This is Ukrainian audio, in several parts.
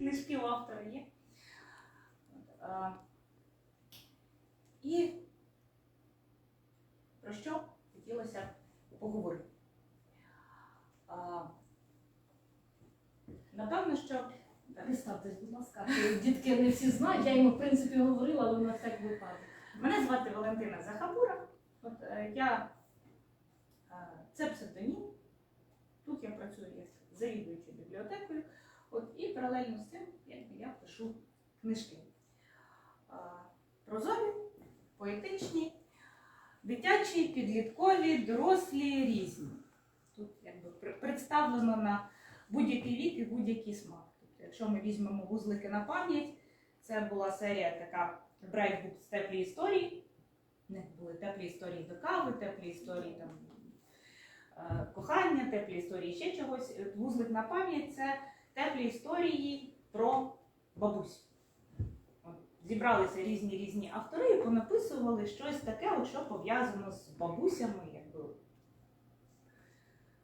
книжки у автора є. А, І про що хотілося поговорити? А, Напевно, що Представтесь, будь ласка, дітки не всі знають, я йому в принципі говорила, але на всяк випадок. мене звати Валентина Захабура. От, е, я, е, це псевдонім. Тут я працюю як завідуючою бібліотекою. От, і паралельно з цим якби, я пишу книжки. А, Прозові, поетичні, дитячі, підліткові, дорослі, різні. Тут якби представлено на будь-який вік і будь-який смак. Тобто, якщо ми візьмемо вузлики на пам'ять, це була серія така Брайтбук з теплі історії. Них були теплі історії до кави, теплі історії там, е, кохання, теплі історії ще чогось. Вузлик на пам'ять це теплі історії про бабусь. Зібралися різні різні автори і понаписували щось таке, от, що пов'язано з бабусями, якби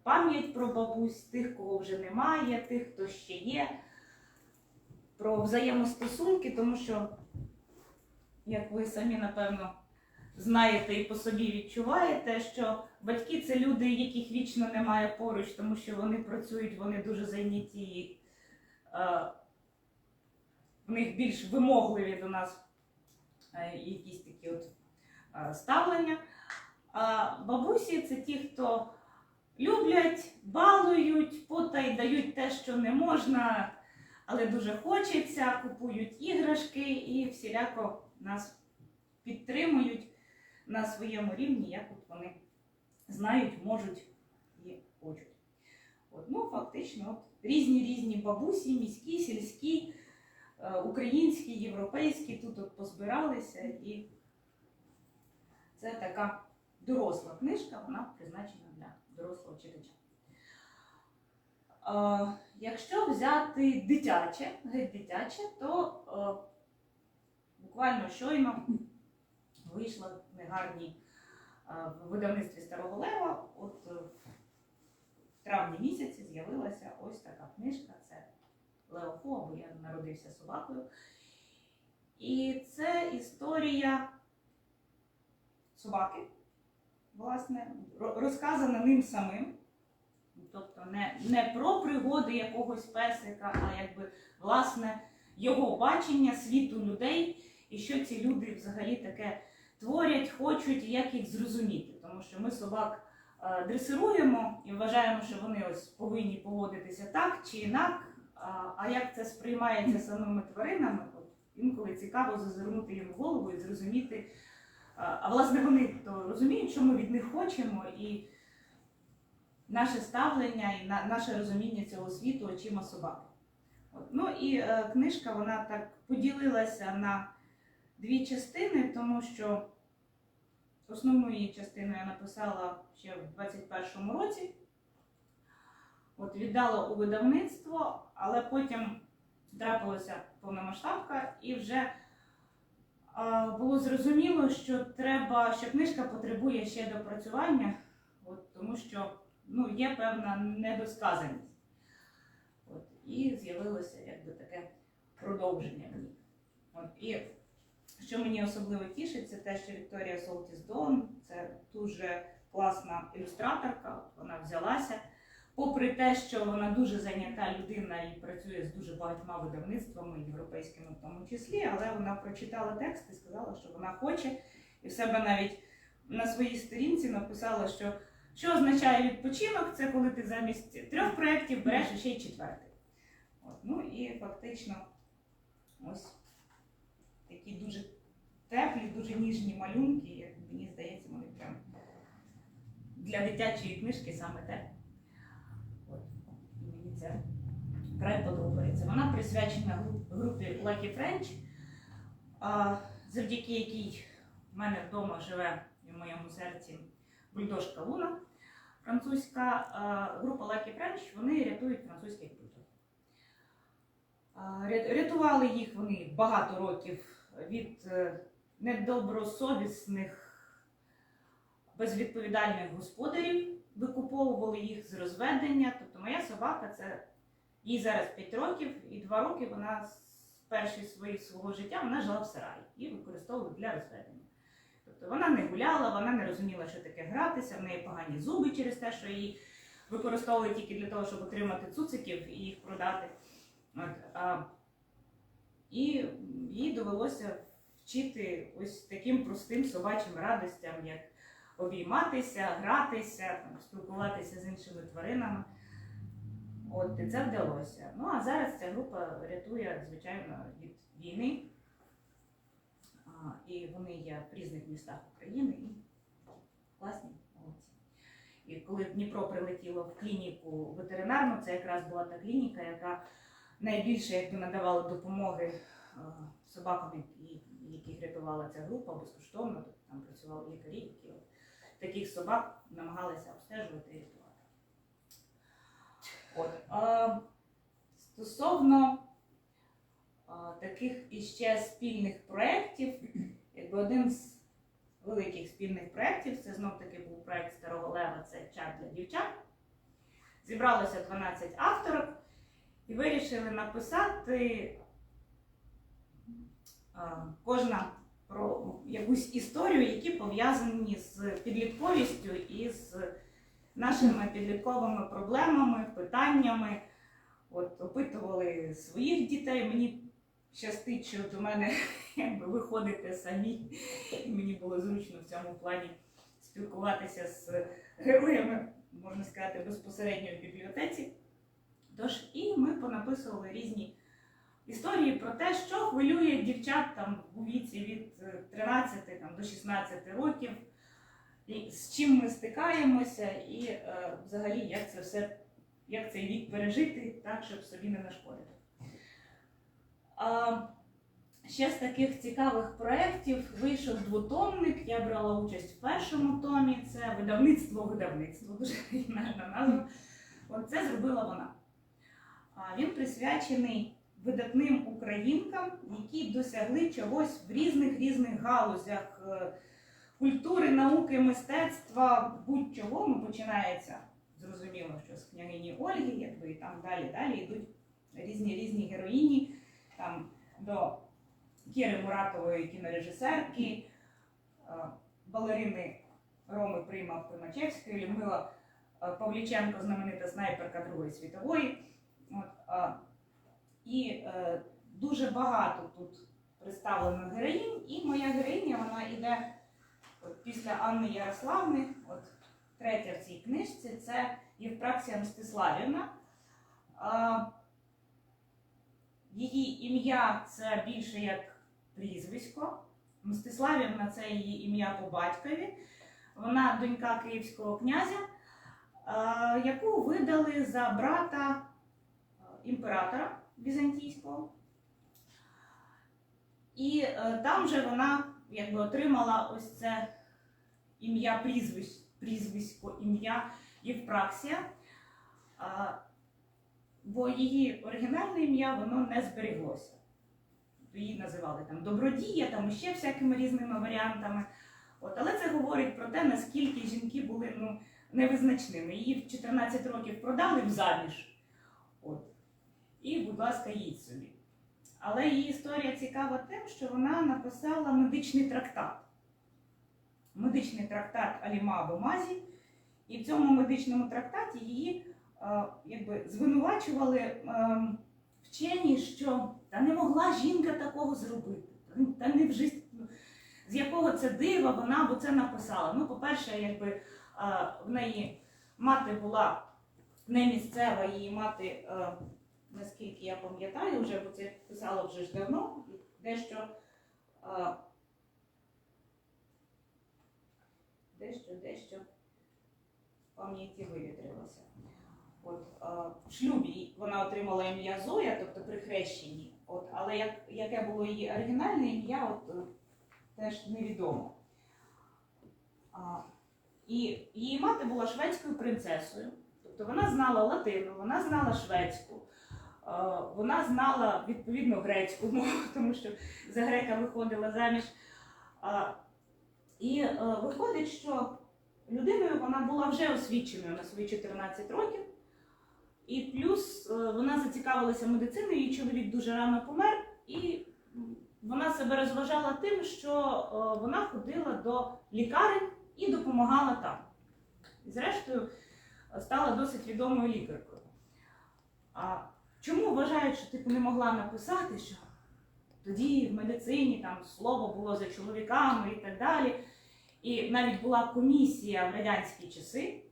пам'ять про бабусь, тих, кого вже немає, тих, хто ще є, про взаємостосунки, тому що, як ви самі напевно знаєте і по собі відчуваєте, що батьки це люди, яких вічно немає поруч, тому що вони працюють, вони дуже зайняті. І, Е, в них більш вимогливі до нас е, якісь такі от е, ставлення. А бабусі це ті, хто люблять, балують, потай дають те, що не можна, але дуже хочеться, купують іграшки і всіляко нас підтримують на своєму рівні, як от вони знають, можуть і хочуть. От, ну, фактично, от, різні різні бабусі, міські, сільські, е, українські, європейські тут от позбиралися, і це така доросла книжка, вона призначена для дорослого читача. Е, якщо взяти дитяче, геть дитяче, то е, буквально щойно вийшла в книгарні е, в видавництві Старого Лева. От травні місяці з'явилася ось така книжка. Це Лео Фу, або я народився собакою. І це історія собаки, власне, розказана ним самим. Тобто не, не про пригоди якогось песика, а якби власне його бачення світу людей і що ці люди взагалі таке творять, хочуть, і як їх зрозуміти. Тому що ми собак дресируємо і вважаємо, що вони ось повинні поводитися так чи інак. А, як це сприймається самими тваринами, от інколи цікаво зазирнути їм в голову і зрозуміти. А, власне вони то розуміють, що ми від них хочемо, і наше ставлення і наше розуміння цього світу очима собаки. Ну і е, книжка вона так поділилася на дві частини, тому що основну її частину я написала ще в 21-му році. От віддала у видавництво, але потім трапилася повномасштабка і вже було зрозуміло, що треба, що книжка потребує ще допрацювання, от, тому що ну, є певна недосказаність. От, і з'явилося якби таке продовження. От, і що мені особливо тішить, це те, що Вікторія Солтіс Дон це дуже класна ілюстраторка. Вона взялася. Попри те, що вона дуже зайнята людина і працює з дуже багатьма видавництвами, європейськими в тому числі, але вона прочитала текст і сказала, що вона хоче, і в себе навіть на своїй сторінці написала, що що означає відпочинок, це коли ти замість трьох проєктів береш ще й четвертий. От, ну і фактично ось такі дуже теплі, дуже ніжні малюнки, як мені здається, вони прям для дитячої книжки саме те. І мені це край подобається. Вона присвячена групі Lucky French, завдяки якій в мене вдома живе в моєму серці бульдожка Луна французька. Група Lucky French, вони рятують французьких бульдог. Рятували їх вони багато років від е, недобросовісних, безвідповідальних господарів, викуповували їх з розведення. Тобто моя собака це Їй зараз 5 років, і 2 роки вона перші свої свого життя вона жила в сараї і використовувала для розведення. Тобто вона не гуляла, вона не розуміла, що таке гратися, в неї погані зуби через те, що її використовували тільки для того, щоб отримати цуциків і їх продати. От, а, і їй довелося вчити ось таким простим собачим радостям, як обійматися, гратися, там, спілкуватися з іншими тваринами. От і це вдалося. Ну а зараз ця група рятує, звичайно, від війни. А, і вони є в різних містах України і класні молодці. І коли Дніпро прилетіло в клініку ветеринарну, це якраз була та клініка, яка найбільше якби надавала допомоги собакам, які, яких рятувала ця група безкоштовно. Тобто там працювали лікарі, які таких собак намагалися обстежувати і рятувати. От, а, стосовно а, таких іще спільних проєктів, якби один з великих спільних проєктів, це знов таки був проєкт Старого Лева, це чат для дівчат. Зібралося 12 авторок і вирішили написати кожна про якусь історію, які пов'язані з підлітковістю і з нашими підлітковими проблемами, питаннями. От, опитували своїх дітей. Мені щастить, що до мене якби, виходите самі. Мені було зручно в цьому плані спілкуватися з героями, можна сказати, безпосередньо в бібліотеці. Тож і ми понаписували різні історії про те, що хвилює дівчат там у віці від е, 13 там, до 16 років, і з чим ми стикаємося, і е, взагалі як це все, як цей вік пережити так, щоб собі не нашкодити. А, ще з таких цікавих проєктів вийшов двотомник. Я брала участь в першому томі. Це видавництво видавництво, дуже оригінальна назва. Це зробила вона. Він присвячений видатним українкам, які досягли чогось в різних різних галузях е, культури, науки, мистецтва, будь-чого. Ну, починається зрозуміло, що з княгині Ольги, якби і там далі далі йдуть різні різні героїні, там до Кіри Муратової кінорежисерки, е, балерини Роми Прима Примачевської, Людмила е, Павліченко, знаменита снайперка Другої світової. От, і е, дуже багато тут представлено героїнь, і моя героїня вона йде от, після Анни Ярославни, от третя в цій книжці, це Євпраксія Мстиславівна. А, її ім'я це більше як прізвисько. Мстиславівна це її ім'я по батькові. Вона донька київського князя, яку видали за брата е, імператора візантійського. І е, там же вона якби отримала ось це ім'я прізвисько, прізвисько ім'я Євпраксія. Бо її оригінальне ім'я воно не зберіглося. Її називали там Добродія, там ще всякими різними варіантами. От, але це говорить про те, наскільки жінки були ну, невизначними. Її в 14 років продали в заміж. І, будь ласка, їдь собі. Але її історія цікава тим, що вона написала медичний трактат. Медичний трактат Аліма або Мазі. І в цьому медичному трактаті її е, якби, звинувачували е, вчені, що та не могла жінка такого зробити. Та не в з якого це дива вона б це написала. Ну, по-перше, якби е, в неї мати була не місцева, її мати, е, наскільки я пам'ятаю, вже бо це писала вже ж давно, дещо. е, Дещо, дещо в пам'яті вивітрилося. От, е, в шлюбі вона отримала ім'я Зоя, тобто при хрещенні. От, але як, яке було її оригінальне ім'я, от, е, теж невідомо. А, і її мати була шведською принцесою, тобто вона знала латину, вона знала шведську, вона знала відповідно грецьку мову, тому що за грека виходила заміж. І е, виходить, що людиною вона була вже освіченою на свої 14 років. І плюс е, вона зацікавилася медициною, її чоловік дуже рано помер, і вона себе розважала тим, що е, вона ходила до лікарень і допомагала там. І зрештою е, стала досить відомою лікаркою. Чому вважають, що типу не могла написати, що тоді в медицині там слово було за чоловіками і так далі. І навіть була комісія в радянські часи,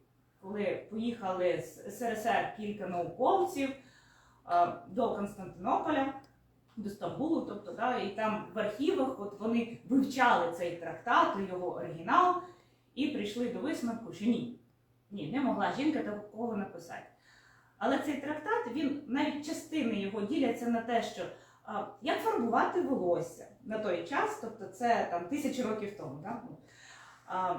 коли поїхали з СРСР кілька науковців е, до Константинополя, до Стамбулу, тобто, да, і там в архівах от вони вивчали цей трактат, його оригінал, і прийшли до висновку, що ні, ні, не могла жінка такого написати. Але цей трактат, він навіть частини його діляться на те, що а, як фарбувати волосся на той час, тобто це там тисячі років тому. Да? А,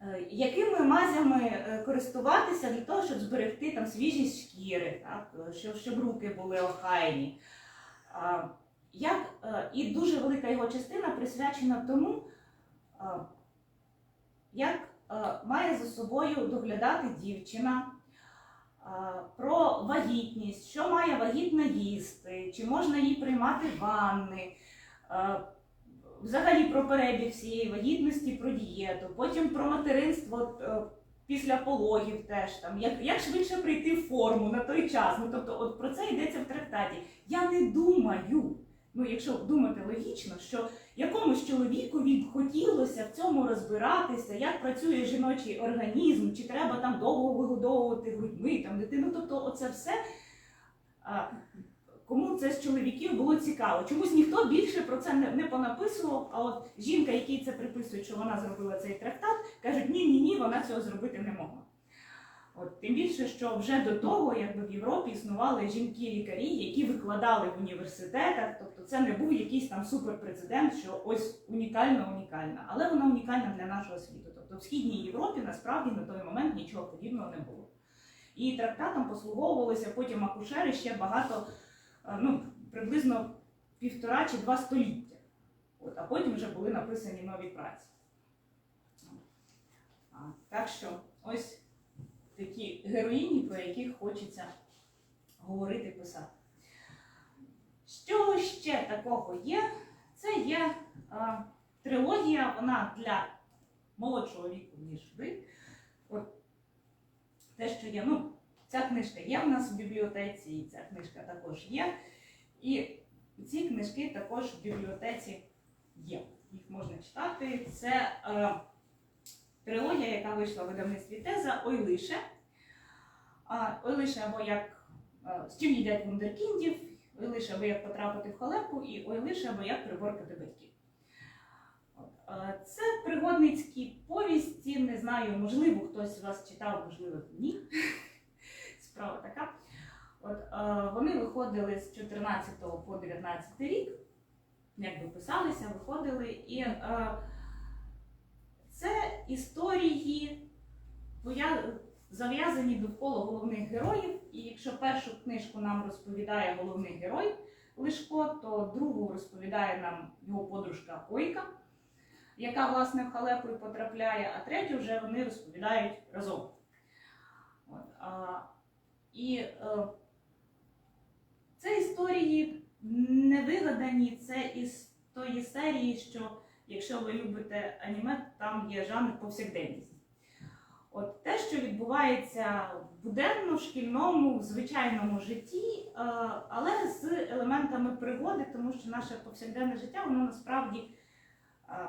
е, якими мазями е, користуватися для того, щоб зберегти там свіжість шкіри, так? щоб, щоб руки були охайні. А, як, е, і дуже велика його частина присвячена тому, як має за собою доглядати дівчина, про вагітність, що має вагітна їсти, чи можна їй приймати ванни, взагалі про перебіг всієї вагітності, про дієту, потім про материнство е, після пологів теж там, як, як швидше прийти в форму на той час. Ну тобто, от про це йдеться в трактаті. Я не думаю, ну якщо думати логічно, що якомусь чоловікові б хотілося в цьому розбиратися, як працює жіночий організм, чи треба там довго вигодовувати грудьми, там дитину. Тобто, оце все. Кому це з чоловіків було цікаво. Чомусь ніхто більше про це не понаписував. А от жінка, якій це приписують, що вона зробила цей трактат, кажуть, ні, ні, ні, вона цього зробити не могла. От тим більше, що вже до того, якби в Європі існували жінки-лікарі, які викладали в університетах. Тобто це не був якийсь там суперпрецедент, що ось унікально унікальна, але вона унікальна для нашого світу. Тобто в східній Європі насправді на той момент нічого подібного не було. І трактатом послуговувалися потім акушери ще багато, е, ну приблизно півтора чи два століття. От, а потім вже були написані нові праці. Так що ось такі героїні, про яких хочеться говорити, писати. Що ще такого є? Це є а, трилогія, вона для молодшого віку, ніж ви. От те, що є, ну, ця книжка є в нас в бібліотеці, і ця книжка також є. І ці книжки також в бібліотеці є. Їх можна читати. Це е, трилогія, яка вийшла в видавництві Теза Ой лише. Ой лише або як е, з чим їдять вундеркіндів, ой лише або як потрапити в халепу, і ой лише або як приборкати батьків. Е, Це пригодницькі повісті. Не знаю, можливо, хтось з вас читав, можливо, ні. Справа така. От, е, вони виходили з 14 по 19 рік, якби писалися, виходили. І це історії зав'язані довкола головних героїв. І якщо першу книжку нам розповідає головний герой Лишко, то другу розповідає нам його подружка Ойка, яка власне в халепу і потрапляє, а третю вже вони розповідають разом. От, а, і е, це історії не вигадані, це із тої серії, що якщо ви любите аніме, там є жанр повсякденність. От те, що відбувається в буденному, шкільному, звичайному житті, е, але з елементами пригоди, тому що наше повсякденне життя, воно насправді, е,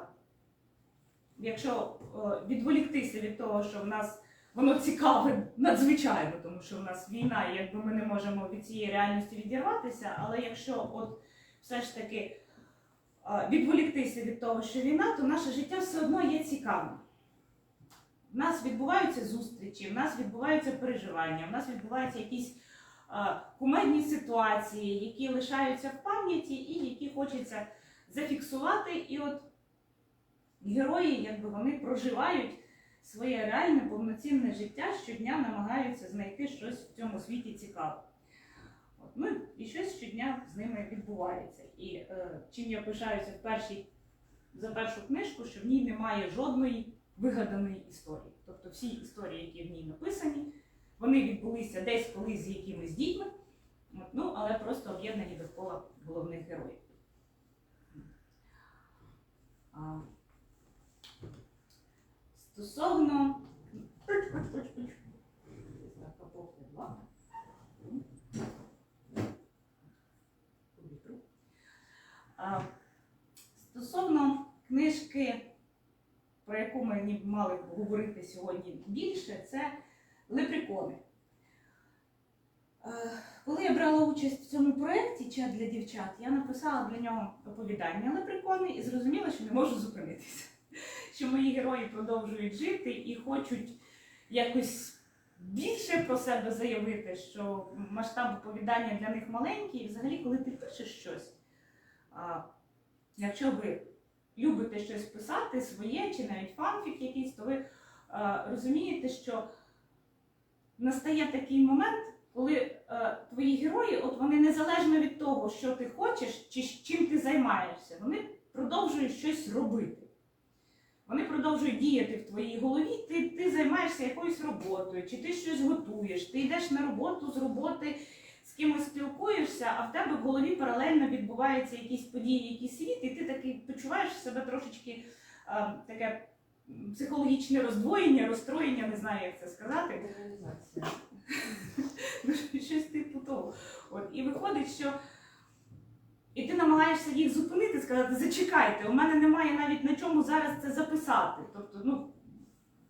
якщо е, відволіктися від того, що в нас воно цікаве надзвичайно, тому що в нас війна, і якби ми не можемо від цієї реальності відірватися, але якщо от все ж таки відволіктися від того, що війна, то наше життя все одно є цікавим. В нас відбуваються зустрічі, в нас відбуваються переживання, в нас відбуваються якісь е, кумедні ситуації, які лишаються в пам'яті і які хочеться зафіксувати. І от герої, якби вони проживають своє реальне повноцінне життя, щодня намагаються знайти щось в цьому світі цікаве. От, ну і щось щодня з ними відбувається. І е, чим я пишаюся в першій, за першу книжку, що в ній немає жодної вигаданої історії. Тобто всі історії, які в ній написані, вони відбулися десь колись з якимись дітьми, от, ну, але просто об'єднані довкола головних героїв. А, Стосовно. Так, капоти два. Повітру. А, Стосовно книжки, про яку ми мали говорити сьогодні більше, це лепрекони. Коли я брала участь в цьому проєкті чат для дівчат, я написала для нього оповідання лепрекони і зрозуміла, що не можу зупинитися. Що мої герої продовжують жити і хочуть якось більше про себе заявити, що масштаб оповідання для них маленький. І взагалі, коли ти пишеш щось, якщо ви любите щось писати, своє чи навіть фанфік якийсь, то ви розумієте, що настає такий момент, коли твої герої, от вони незалежно від того, що ти хочеш чи чим ти займаєшся, вони продовжують щось робити. Вони продовжують діяти в твоїй голові, ти, ти займаєшся якоюсь роботою, чи ти щось готуєш, ти йдеш на роботу з роботи, з кимось спілкуєшся, а в тебе в голові паралельно відбуваються якісь події, якийсь світ, і ти такий почуваєш себе трошечки е, таке психологічне роздвоєння, розстроєння, не знаю, як це сказати. Ну, щось типу того. От, і виходить, що і ти намагаєшся їх зупинити, сказати, зачекайте, у мене немає навіть на чому зараз це записати. Тобто, ну,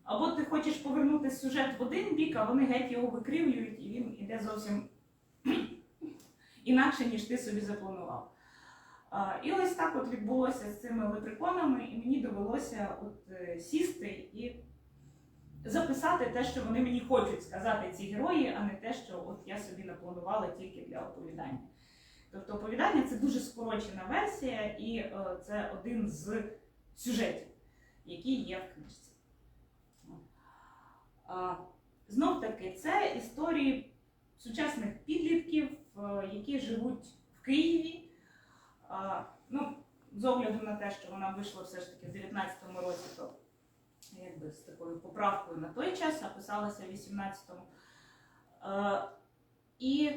або ти хочеш повернути сюжет в один бік, а вони геть його викривлюють, і він іде зовсім інакше, ніж ти собі запланував. І ось так от відбулося з цими лепреконами, і мені довелося от, е, сісти і записати те, що вони мені хочуть сказати, ці герої, а не те, що от я собі напланувала тільки для оповідання. Тобто оповідання це дуже скорочена версія, і е, це один з сюжетів, який є в книжці. Знов таки, це історії сучасних підлітків, е, які живуть в Києві. Ну, з огляду на те, що вона вийшла все ж таки в 19-му році, то якби з такою поправкою на той час, а писалася в 18-му. Е, і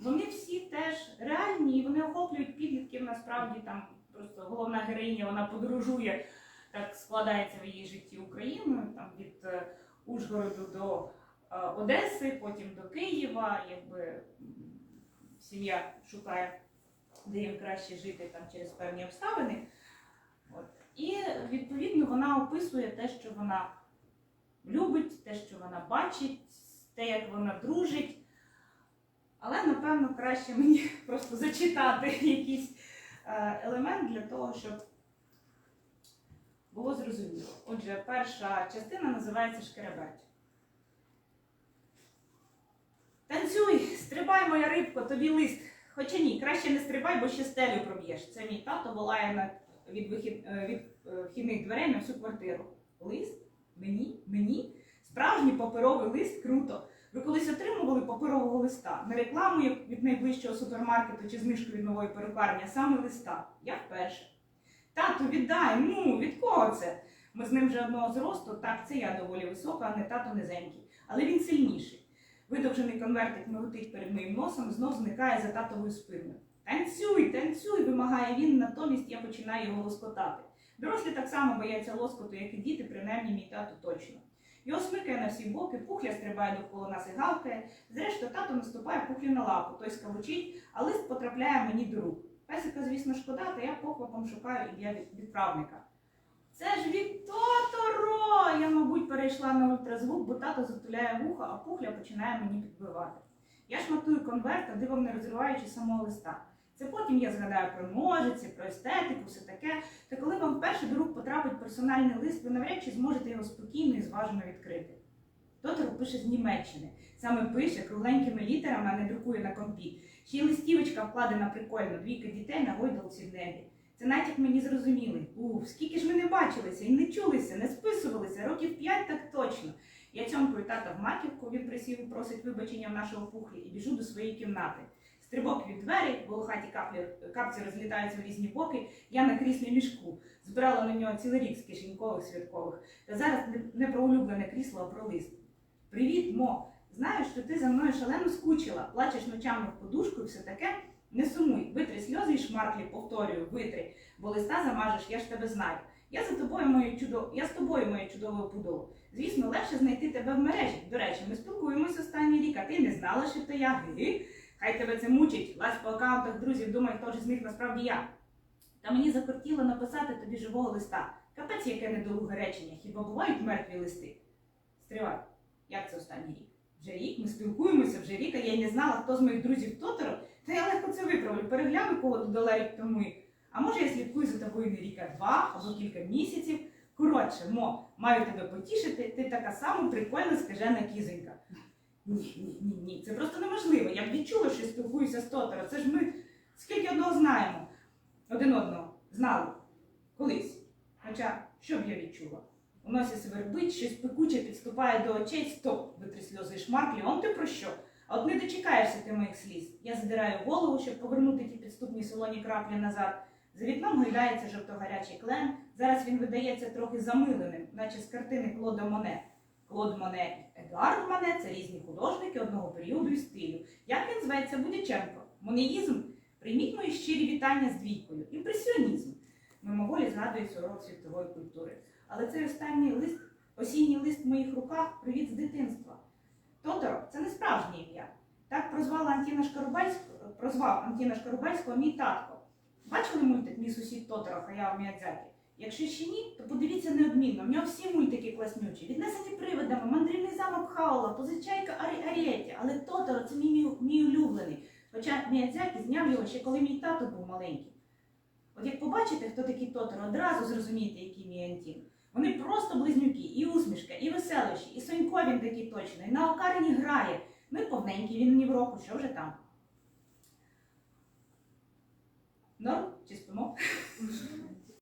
вони всі теж реальні, і вони охоплюють підлітків насправді там просто головна героїня вона подорожує, так складається в її житті Україною, там від е, Ужгороду до Одеси, потім до Києва, якби сім'я шукає, де їм краще жити там через певні обставини. От. І відповідно вона описує те, що вона любить, те, що вона бачить, те, як вона дружить. Але напевно краще мені просто зачитати якийсь е, елемент для того, щоб було зрозуміло. Отже, перша частина називається Шкереберть. Танцюй, стрибай, моя рибко, тобі лист. Хоча ні, краще не стрибай, бо ще стелю проб'єш. Це мій тато волає від, вихід, е, е, вхідних дверей на всю квартиру. Лист? Мені? Мені? Справжній паперовий лист круто. Ви колись отримували паперового листа? Не рекламу від найближчого супермаркету чи знижку від нової перукарні, а саме листа. Я вперше. Тату, віддай, ну, від кого це? Ми з ним вже одного зросту, так, це я доволі висока, а не тато низенький. Але він сильніший. Видовжений конвертик миготить перед моїм носом, знов зникає за татовою спиною. Танцюй, танцюй, вимагає він, натомість я починаю його лоскотати. Дорослі так само бояться лоскоту, як і діти, принаймні мій тато точно. Його смикає на всі боки, пухля стрибає довкола нас і гавкає. Зрештою, тато наступає пухлі на лапу, той скавучить, а лист потрапляє мені до рук. Песика, звісно, шкода, та я похлопом шукаю ім'я відправника. Це ж від Тоторо! Я, мабуть, перейшла на ультразвук, бо тато затуляє вухо, а пухля починає мені підбивати. Я шматую конверт, а дивом не розриваючи самого листа. Це потім я згадаю про ножиці, про естетику, все таке. Та коли вам вперше до рук потрапить персональний лист, ви навряд чи зможете його спокійно і зважено відкрити. Тоторо пише з Німеччини. Саме пише кругленькими літерами, а не друкує на компі. Ще й листівочка вкладена прикольно, двійка дітей на гойдалці в небі. Це натяк мені зрозумілий. Ух, скільки ж ми не бачилися і не чулися, не списувалися, років п'ять так точно. Я цьомкую тата в маківку, він присів просить вибачення в нашого пухлі і біжу до своєї кімнати. Стрибок від двері, волохаті каплі, капці розлітаються в різні боки, я на кріслі мішку. Збирала на нього цілий рік з кишенькових святкових. Та зараз не про улюблене крісло, а про лист. Привіт, мо! Знаю, що ти за мною шалено скучила, плачеш ночами в подушку і все таке. Не сумуй, витри сльози і шмарклі, повторюю, витри, бо листа замажеш, я ж тебе знаю. Я за тобою моє чудо... я з тобою, моє чудове пудоло. Звісно, легше знайти тебе в мережі. До речі, ми спілкуємося останній рік, а ти не знала, що то я. Ги-ги. Хай тебе це мучить. Лазь по аккаунтах друзів, думай, хто ж з них насправді я. Та мені закортіло написати тобі живого листа. Капець, яке недолуге речення. Хіба бувають мертві листи? Стривай, як це останній рік? Вже рік, ми спілкуємося вже рік, а я не знала, хто з моїх друзів Тоторо. Та я легко це виправлю. Перегляну кого додала рік тому. А може я слідкую за тобою не рік, а два або кілька місяців. Коротше, мо, маю тебе потішити, ти така сама прикольна скажена кізонька. Ні, ні, ні, ні, це просто неможливо. Я б відчула, що спілкуюся з Тоторо. Це ж ми скільки одного знаємо. Один одного. Знали. Колись. Хоча, що б я відчула? У носі свербить, щось пекуче підступає до очей, стоп, витри сльози і шмарклі, он ти про що? А от не дочекаєшся ти моїх сліз. Я задираю голову, щоб повернути ті підступні солоні краплі назад. За вікном гойдається жовто-гарячий клен. Зараз він видається трохи замиленим, наче з картини Клода Моне. Клод Моне і Едуард Моне це різні художники одного періоду і стилю. Як він зветься Будяченко? Монеїзм? Прийміть мої щирі вітання з двійкою. Імпресіонізм. Мимоволі згадується урок світової культури. Але цей останній лист, осінній лист в моїх руках привіт з дитинства. Тоторо це не справжнє ім'я. Так прозвала Антіна Шкарубальського, прозвав Антіна Шкарубальського мій татко. Бачили мультик мій сусід Тоторо Хаяо Міядзакі? Якщо ще ні, то подивіться неодмінно. В нього всі мультики класнючі. Віднесені привидами, мандрівний замок Хаула, позичайка Арі Арієті. Але Тоторо це мій, мій, улюблений. Хоча Міядзакі зняв його ще коли мій тато був маленький. От як побачите, хто такий Тоторо, одразу зрозумієте, який мій Антін. Вони просто близнюки, і усмішка, і веселощі, і Сонько він такий точно, і на окарині грає. Ну і повненький він ні в року, що вже там. Норм? Чи спимо?